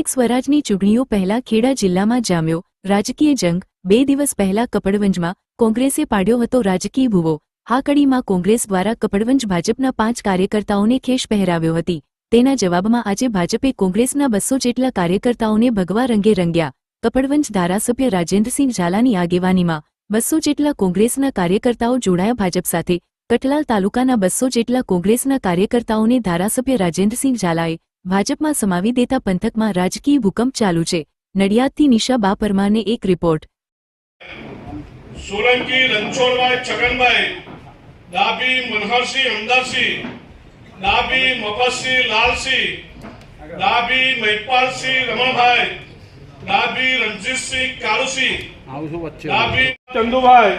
સ્થાનિક સ્વરાજની ચૂંટણીઓ પહેલા ખેડા જિલ્લામાં જામ્યો. રાજકીય જંગ. બે દિવસ પહેલા કપડવંજમાં કોંગ્રેસે પાડ્યો હતો રાજકીય ભૂવો. આ કડીમાં કોંગ્રેસ દ્વારા કપડવંજ ભાજપના પાંચ કાર્યકર્તાઓને ખેશ પહેરાવ્યો હતી. તેના જવાબમાં આજે ભાજપે કોંગ્રેસના બસો જેટલા કાર્યકર્તાઓને ભગવા રંગે રંગ્યા. કપડવંજ ધારાસભ્ય રાજેન્દ્રસિંહ ઝાલાની આગેવાનીમાં બસો જેટલા કોંગ્રેસના કાર્યકર્તાઓ જોડાયા ભાજપ સાથે. કઠલાલ તાલુકાના બસો જેટલા કોંગ્રેસના કાર્યકર્તાઓને ધારાસભ્ય રાજેન્દ્રસિંહ ઝાલાએ ભાજપમાં સમાવી દેતા પંથકમાં રાજકીય ભૂકંપ ચાલુ છે. નડિયાદથી નિશા પરમારને એક રિપોર્ટ. સોલંકી રણછોડભાઈ છગનભાઈ ડાબી મનહરસિંહ હમદરસિંહ ડાબી મફતસિંહ, લાલસિંહ ડાબી મહિપાલસિંહ, રમણભાઈ ડાબી રણજીતસિંહ, કાળુસિંહ ડાબી ચંદુભાઈ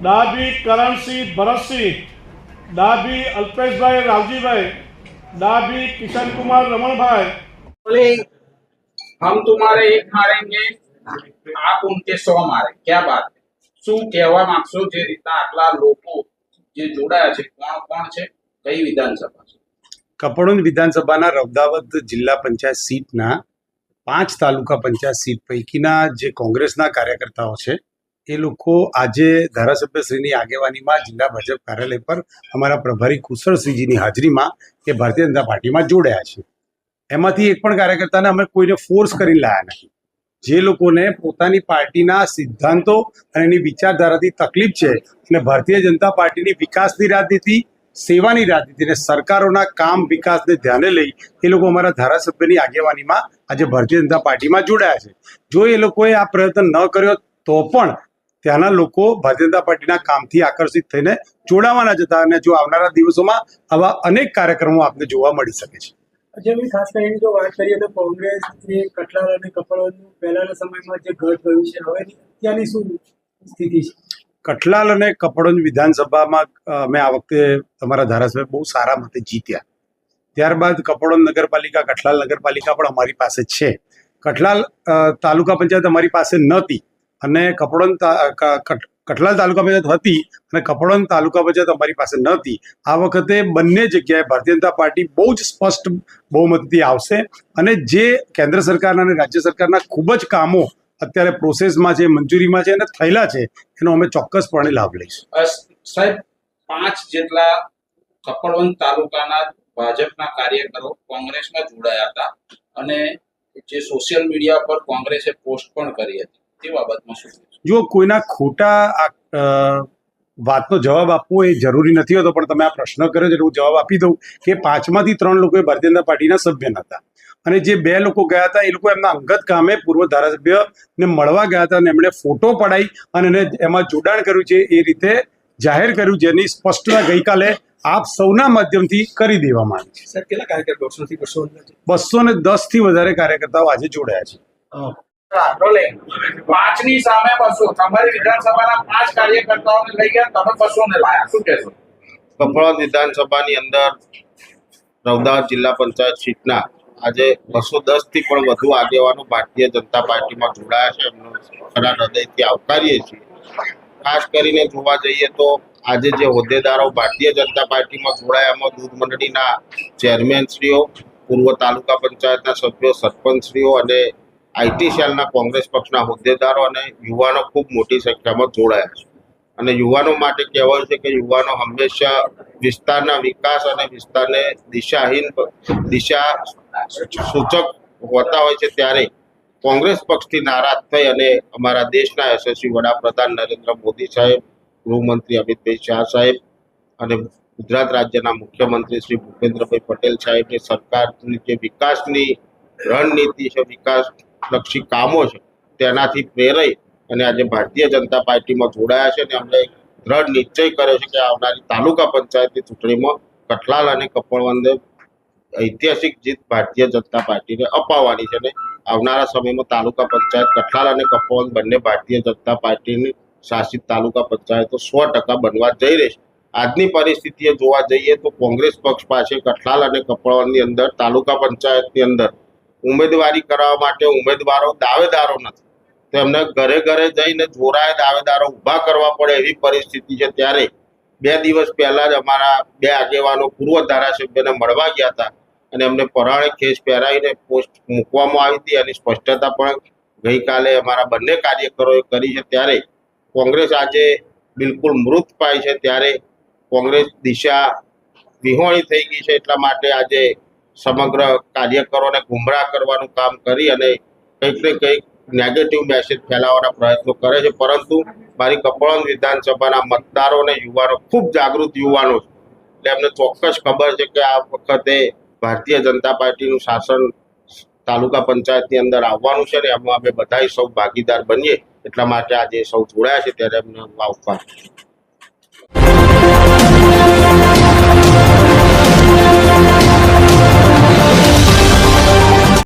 ડાબી કરણસિંહ, ભરતસિંહ ડાબી અલ્પેશભાઈ, રાવજીભાઈ ડાબી કિશનકુમાર રમણભાઈ बोले हम तुम्हारे एक मारेंगे आप उनके सौ मारे क्या बात है શું કહેવા માંગશો જે રીતના આટલા લોકો જે જોડાયા છે કોણ કોણ છે કઈ વિધાનસભા છે કપડોંજ વિધાનસભાના રૌદાવત જિલ્લા પંચાયત સીટના પાંચ તાલુકા પંચાયત સીટ પૈકીના જે કોંગ્રેસના કાર્યકર્તાઓ છે એ લોકો આજે ધારાસભ્યશ્રીની આગેવાનીમાં જિલ્લા ભાજપ કાર્યાલય પર અમારા પ્રભારી કુશળસિંહજીની હાજરીમાં એ ભારતીય જનતા પાર્ટીમાં જોડાયા છે. એમાંથી એક પણ કાર્યકર્તાને અમે કોઈને ફોર્સ કરી લાયા નથી. જે લોકોને પોતાની પાર્ટીના સિદ્ધાંતો અને એની વિચારધારાથી તકલીફ છે અને ભારતીય જનતા પાર્ટીની વિકાસની રાજનીતિ, સેવાની રાજનીતિ અને સરકારોના કામ વિકાસને ધ્યાને લઈ એ લોકો અમારા ધારાસભ્યની આગેવાનીમાં આજે ભારતીય જનતા પાર્ટીમાં જોડાયા છે. જો એ લોકોએ આ પ્રયત્ન ન કર્યો તો પણ ત્યાંના લોકો ભારતીય જનતા પાર્ટીના કામથી આકર્ષિત થઈને જોડાવાના જતા અને જો આવનારા દિવસોમાં આવા અનેક કાર્યક્રમો આપને જોવા મળી શકે છે. જેમની ખાસ કરીને જો વાત કરીએ તો કોંગ્રેસ કટલાલ અને કપડવંજનું પહેલાના સમયમાં જે ઘટ ગયું છે હવે ત્યાંની શું સ્થિતિ છે? કઠલાલ અને કપડોંજ વિધાનસભામાં મેં અમે આ વખતે તમારા ધારાસભ્ય બહુ સારા મતે જીત્યા. ત્યારબાદ કપડોન નગરપાલિકા કઠલાલ નગરપાલિકા પણ અમારી પાસે છે. કઠલાલ તાલુકા પંચાયત અમારી પાસે નહોતી. અને કપડોંજ તા- ક- કઠ- કઠલાલ તાલુકા પંચાયત હતી અને કપડોન તાલુકા પંચાયત અમારી પાસે નહોતી. આ વખતે બંને જગ્યાએ ભારતીય જનતા પાર્ટી બહુ જ સ્પષ્ટ બહુમતથી આવશે અને જે કેન્દ્ર સરકારના અને રાજ્ય સરકારના ખૂબ જ કામો અત્યારે પ્રોસેસમાં છે, મંજૂરીમાં છે અને થયેલા છે, એનો અમે ચોક્કસપણે લાભ લઈશું. સાહેબ, પાંચ જેટલા કપડવંત તાલુકાના ભાજપના કાર્યકરો કોંગ્રેસમાં જોડાયા હતા અને જે સોશિયલ મીડિયા પર કોંગ્રેસે પોસ્ટ પણ કરી હતી. તે બાબતમાં શું જો કોઈના ખોટા વાતનો જવાબ આપવો એ જરૂરી નથી હોતો પણ તમે આ પ્રશ્ન કર્યો છે એટલે હું જવાબ આપી દઉં કે પાંચમાંથી ત્રણ લોકો એ ભારતીય જનતા પાર્ટીના સભ્ય નહોતા અને જે બે લોકો ગયા હતા એ લોકો એમના અંગત કામે પૂર્વ ધારાસભ્યને મળવા ગયા હતા અને એમણે ફોટો પડાઈ અને એને એમાં જોડાણ કર્યું છે એ રીતે જાહેર કર્યું જેની સ્પષ્ટતા ગઈકાલે આપ સૌના માધ્યમથી કરી દેવામાં આવી છે. બસો ને દસ? થી વધારે કાર્યકર્તાઓ આજે જોડાયા છે. પાંચ ને થી ભારતીય જનતા પાર્ટીમાં જોડાયા છે. એમનો ખરા હૃદયથી આવકારીએ છીએ. ખાસ કરીને જોવા જઈએ તો આજે જે હોદ્દેદારો ભારતીય જનતા પાર્ટીમાં જોડાયા, એમાં દૂધ મંડળીના ચેરમેનશ્રીઓ, પૂર્વ તાલુકા પંચાયતના સભ્યો, સરપંચશ્રીઓ અને આઈટી સેલના કોંગ્રેસ પક્ષના હોદ્દેદારો અને યુવાનો ખૂબ મોટી સંખ્યામાં જોડાયા છે. અને યુવાનો માટે કહેવાયું છે કે યુવાનો હંમેશા વિસ્તારના વિકાસ અને વિસ્તારને દિશાહીન દિશા સૂચક હોતા હોય છે ત્યારે કોંગ્રેસ પક્ષથી નારાજ થઈ અને અમારા દેશના યશસ્વી વડાપ્રધાન નરેન્દ્ર મોદી સાહેબ, ગૃહમંત્રી અમિતભાઈ શાહ સાહેબ અને ગુજરાત રાજ્યના મુખ્યમંત્રી શ્રી ભૂપેન્દ્રભાઈ પટેલ સાહેબની સરકારની જે વિકાસની રણનીતિ છે વિકાસલક્ષી કામો છે, તેનાથી પ્રેરાઈ અને આજે ભારતીય જનતા પાર્ટીમાં જોડાયા છે અને એક દ્રઢ નિશ્ચય કર્યો છે કે આવનારી તાલુકા પંચાયતની ચૂંટણીમાં કઠલાલ અને કપડવંદે ઐતિહાસિક જીત ભારતીય જનતા પાર્ટીને અપાવવાની છે અને આવનારા સમયમાં તાલુકા પંચાયત કઠલાલ અને કપડવંદ બંને ભારતીય જનતા પાર્ટીની શાસિત તાલુકા પંચાયતો સો ટકા બનવા જઈ રહી છે. આજની પરિસ્થિતિએ જોવા જઈએ તો કોંગ્રેસ પક્ષ પાસે કઠલાલ અને કપડવંદની અંદર તાલુકા પંચાયતની અંદર ઉમેદવારી કરવા માટે ઉમેદવારો દાવેદારો નથી. તો એમને ઘરે ઘરે જઈને જોરાએ દાવેદારો ઊભા કરવા પડે એવી પરિસ્થિતિ છે. ત્યારે બે દિવસ પહેલા જ અમારા બે આગેવાનો પૂર્વ ધારાસભ્યને મળવા ગયા હતા અને એમને પરાણે ખેસ પહેરાવીને પોસ્ટ મૂકવામાં આવી હતી. અને સ્પષ્ટતા પણ ગઈકાલે અમારા બંને કાર્યકરોએ કરી છે. ત્યારે કોંગ્રેસ આજે બિલકુલ મૃત પાય છે. ત્યારે કોંગ્રેસ દિશા વિહોણી થઈ ગઈ છે. એટલા માટે આજે સમગ્ર કાર્યકરોને ગુમરાહ કરવાનું કામ કરી અને કંઈક ને કંઈક નેગેટિવ મેસેજ ફેલાવવાના પ્રયત્નો કરે છે. પરંતુ મારી કપડવંજ વિધાનસભાના મતદારો અને યુવાનો ખૂબ જાગૃત યુવાનો છે. એટલે એમને ચોક્કસ ખબર છે કે આ વખતે ભારતીય જનતા પાર્ટીનું શાસન તાલુકા પંચાયતની અંદર આવવાનું છે ને એમાં અમે બધા સૌ ભાગીદાર બનીએ એટલા માટે આજે સૌ જોડાયા છે. ત્યારે એમને આવકાર